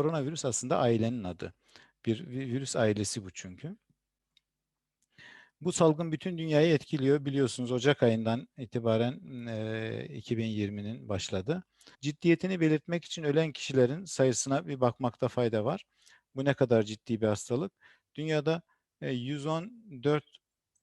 Koronavirüs aslında ailenin adı. Bir virüs ailesi bu çünkü. Bu salgın bütün dünyayı etkiliyor. Biliyorsunuz Ocak ayından itibaren e, 2020'nin başladı. Ciddiyetini belirtmek için ölen kişilerin sayısına bir bakmakta fayda var. Bu ne kadar ciddi bir hastalık? Dünyada e, 114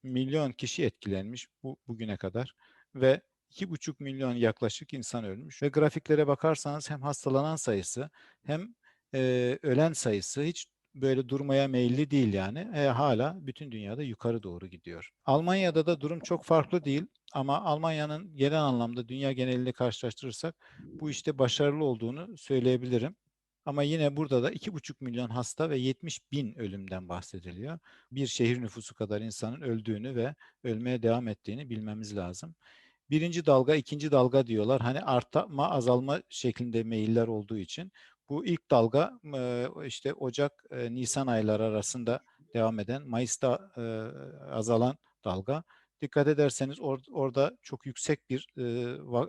milyon kişi etkilenmiş bu bugüne kadar ve 2,5 milyon yaklaşık insan ölmüş ve grafiklere bakarsanız hem hastalanan sayısı hem e, ölen sayısı hiç böyle durmaya meyilli değil yani. E, hala bütün dünyada yukarı doğru gidiyor. Almanya'da da durum çok farklı değil ama Almanya'nın genel anlamda dünya genelinde karşılaştırırsak bu işte başarılı olduğunu söyleyebilirim. Ama yine burada da 2,5 milyon hasta ve 70 bin ölümden bahsediliyor. Bir şehir nüfusu kadar insanın öldüğünü ve ölmeye devam ettiğini bilmemiz lazım. Birinci dalga, ikinci dalga diyorlar. Hani artma, azalma şeklinde meyiller olduğu için. Bu ilk dalga işte Ocak, Nisan ayları arasında devam eden, Mayıs'ta azalan dalga. Dikkat ederseniz or, orada çok yüksek bir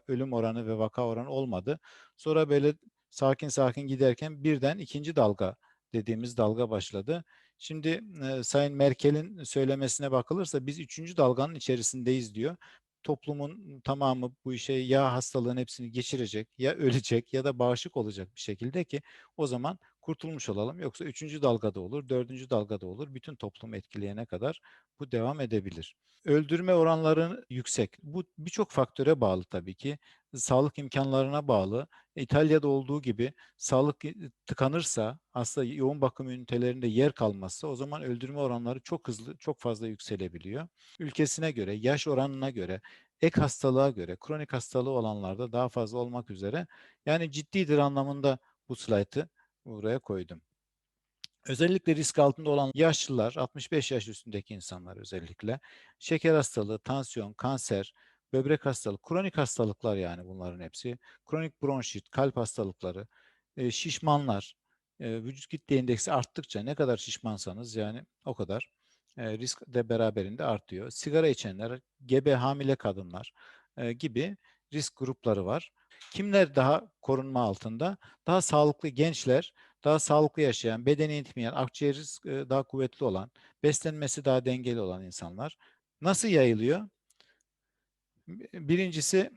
ölüm oranı ve vaka oranı olmadı. Sonra böyle sakin sakin giderken birden ikinci dalga dediğimiz dalga başladı. Şimdi e, Sayın Merkel'in söylemesine bakılırsa biz üçüncü dalganın içerisindeyiz diyor toplumun tamamı bu işe ya hastalığın hepsini geçirecek ya ölecek ya da bağışık olacak bir şekilde ki o zaman kurtulmuş olalım. Yoksa üçüncü dalgada olur, dördüncü dalgada olur. Bütün toplumu etkileyene kadar bu devam edebilir. Öldürme oranları yüksek. Bu birçok faktöre bağlı tabii ki. Sağlık imkanlarına bağlı. İtalya'da olduğu gibi sağlık tıkanırsa, hasta yoğun bakım ünitelerinde yer kalmazsa o zaman öldürme oranları çok hızlı, çok fazla yükselebiliyor. Ülkesine göre, yaş oranına göre, ek hastalığa göre, kronik hastalığı olanlarda daha fazla olmak üzere yani ciddidir anlamında bu slaytı buraya koydum. Özellikle risk altında olan yaşlılar, 65 yaş üstündeki insanlar özellikle, şeker hastalığı, tansiyon, kanser, böbrek hastalığı, kronik hastalıklar yani bunların hepsi, kronik bronşit, kalp hastalıkları, e, şişmanlar, e, vücut kitle indeksi arttıkça ne kadar şişmansanız yani o kadar e, risk de beraberinde artıyor. Sigara içenler, gebe hamile kadınlar gibi risk grupları var. Kimler daha korunma altında? Daha sağlıklı gençler, daha sağlıklı yaşayan, bedeni itmeyen, akciğeri daha kuvvetli olan, beslenmesi daha dengeli olan insanlar. Nasıl yayılıyor? Birincisi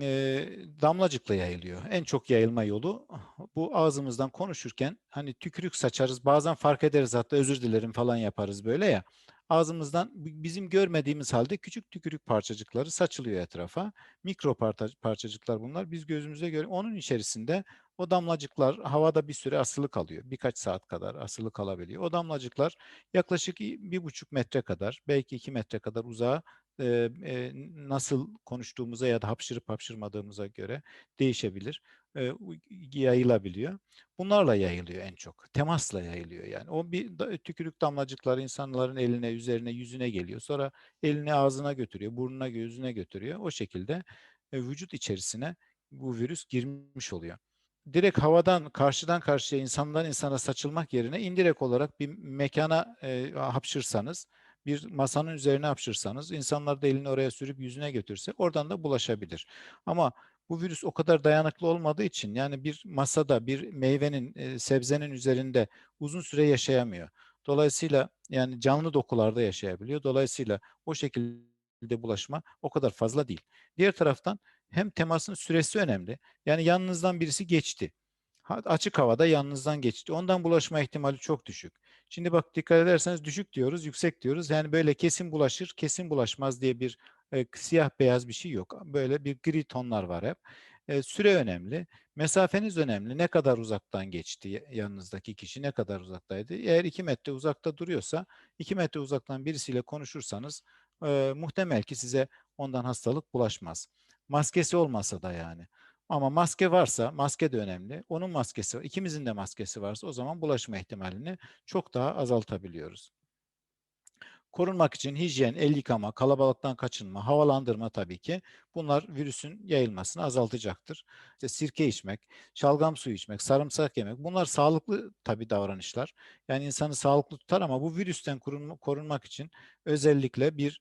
e, damlacıkla yayılıyor. En çok yayılma yolu bu ağzımızdan konuşurken hani tükürük saçarız. Bazen fark ederiz hatta özür dilerim falan yaparız böyle ya ağzımızdan bizim görmediğimiz halde küçük tükürük parçacıkları saçılıyor etrafa. Mikro parçacıklar bunlar. Biz gözümüze göre onun içerisinde o damlacıklar havada bir süre asılı kalıyor. Birkaç saat kadar asılı kalabiliyor. O damlacıklar yaklaşık bir buçuk metre kadar, belki iki metre kadar uzağa e, e, nasıl konuştuğumuza ya da hapşırıp hapşırmadığımıza göre değişebilir, e, yayılabiliyor. Bunlarla yayılıyor en çok. Temasla yayılıyor yani. O bir tükürük damlacıkları insanların eline, üzerine, yüzüne geliyor. Sonra elini ağzına götürüyor, burnuna, gözüne götürüyor. O şekilde e, vücut içerisine bu virüs girmiş oluyor direkt havadan karşıdan karşıya insandan insana saçılmak yerine indirek olarak bir mekana e, hapşırsanız bir masanın üzerine hapşırsanız insanlar da elini oraya sürüp yüzüne götürse oradan da bulaşabilir. Ama bu virüs o kadar dayanıklı olmadığı için yani bir masada bir meyvenin, e, sebzenin üzerinde uzun süre yaşayamıyor. Dolayısıyla yani canlı dokularda yaşayabiliyor. Dolayısıyla o şekilde bulaşma o kadar fazla değil. Diğer taraftan hem temasın süresi önemli. Yani yanınızdan birisi geçti. Açık havada yanınızdan geçti. Ondan bulaşma ihtimali çok düşük. Şimdi bak dikkat ederseniz düşük diyoruz, yüksek diyoruz. Yani böyle kesin bulaşır, kesin bulaşmaz diye bir e, siyah beyaz bir şey yok. Böyle bir gri tonlar var hep. E, süre önemli. Mesafeniz önemli. Ne kadar uzaktan geçti yanınızdaki kişi, ne kadar uzaktaydı. Eğer iki metre uzakta duruyorsa, iki metre uzaktan birisiyle konuşursanız e, muhtemel ki size ondan hastalık bulaşmaz. Maskesi olmasa da yani. Ama maske varsa, maske de önemli. Onun maskesi, ikimizin de maskesi varsa o zaman bulaşma ihtimalini çok daha azaltabiliyoruz. Korunmak için hijyen, el yıkama, kalabalıktan kaçınma, havalandırma tabii ki bunlar virüsün yayılmasını azaltacaktır. İşte sirke içmek, şalgam suyu içmek, sarımsak yemek bunlar sağlıklı tabii davranışlar. Yani insanı sağlıklı tutar ama bu virüsten korunmak için özellikle bir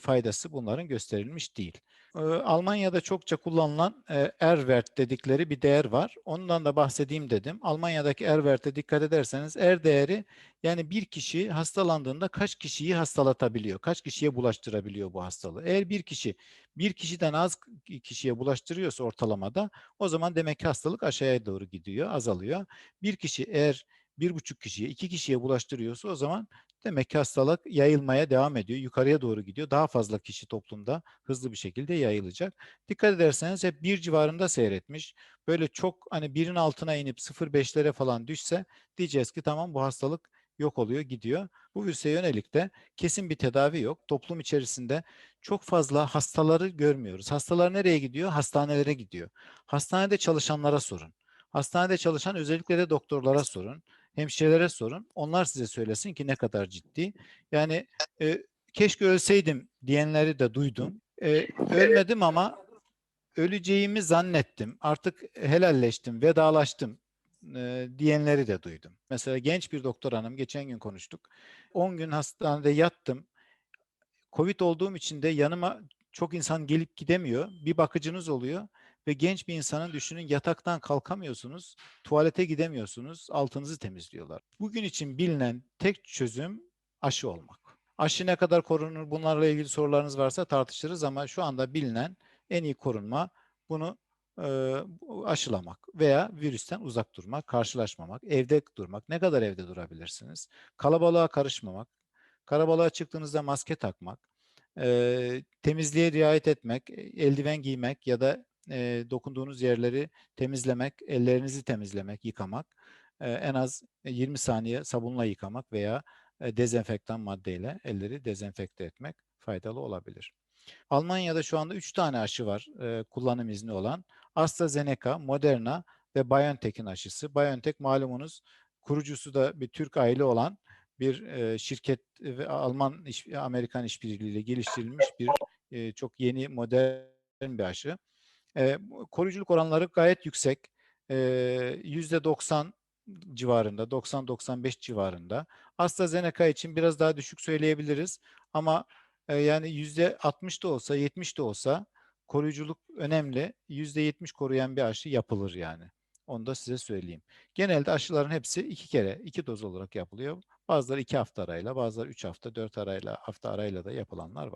faydası bunların gösterilmiş değil. Eee, Almanya'da çokça kullanılan, eee, R-Wert dedikleri bir değer var. Ondan da bahsedeyim dedim. Almanya'daki R-Wert'e dikkat ederseniz R değeri yani bir kişi hastalandığında kaç kişiyi hastalatabiliyor, kaç kişiye bulaştırabiliyor bu hastalığı. Eğer bir kişi bir kişiden az kişiye bulaştırıyorsa ortalamada o zaman demek ki hastalık aşağıya doğru gidiyor, azalıyor. Bir kişi eğer 1,5 kişiye, 2 kişiye bulaştırıyorsa o zaman demek ki hastalık yayılmaya devam ediyor, yukarıya doğru gidiyor. Daha fazla kişi toplumda hızlı bir şekilde yayılacak. Dikkat ederseniz hep 1 civarında seyretmiş. Böyle çok hani 1'in altına inip 0,5'lere falan düşse diyeceğiz ki tamam bu hastalık yok oluyor, gidiyor. Bu virüse yönelik de kesin bir tedavi yok. Toplum içerisinde çok fazla hastaları görmüyoruz. Hastalar nereye gidiyor? Hastanelere gidiyor. Hastanede çalışanlara sorun. Hastanede çalışan özellikle de doktorlara sorun, hemşirelere sorun. Onlar size söylesin ki ne kadar ciddi. Yani, eee, keşke ölseydim diyenleri de duydum. Eee, ölmedim ama öleceğimi zannettim. Artık helalleştim, vedalaştım, eee, diyenleri de duydum. Mesela genç bir doktor hanım, geçen gün konuştuk. 10 gün hastanede yattım. COVID olduğum için de yanıma çok insan gelip gidemiyor. Bir bakıcınız oluyor ve genç bir insanın düşünün yataktan kalkamıyorsunuz, tuvalete gidemiyorsunuz, altınızı temizliyorlar. Bugün için bilinen tek çözüm aşı olmak. Aşı ne kadar korunur? Bunlarla ilgili sorularınız varsa tartışırız ama şu anda bilinen en iyi korunma bunu, aşılamak veya virüsten uzak durmak, karşılaşmamak, evde durmak. Ne kadar evde durabilirsiniz? Kalabalığa karışmamak, kalabalığa çıktığınızda maske takmak, temizliğe riayet etmek, eldiven giymek ya da, eee, dokunduğunuz yerleri temizlemek, ellerinizi temizlemek, yıkamak, eee, en az 20 saniye sabunla yıkamak veya, eee, dezenfektan maddeyle elleri dezenfekte etmek faydalı olabilir. Almanya'da şu anda 3 tane aşı var, eee, kullanım izni olan. AstraZeneca, Moderna ve BioNTech'in aşısı. BioNTech malumunuz kurucusu da bir Türk aile olan bir, eee, şirket ve Alman iş Amerikan işbirliğiyle geliştirilmiş bir, eee, çok yeni modern bir aşı. Eee, koruyuculuk oranları gayet yüksek. Eee, %90 civarında, 90-95 civarında. AstraZeneca için biraz daha düşük söyleyebiliriz ama, eee, yani %60 da olsa, 70 de olsa koruyuculuk önemli. %70 koruyan bir aşı yapılır yani. Onu da size söyleyeyim. Genelde aşıların hepsi 2 kere, 2 doz olarak yapılıyor. Bazıları 2 hafta arayla, bazıları 3 hafta, 4 arayla hafta arayla da yapılanlar var.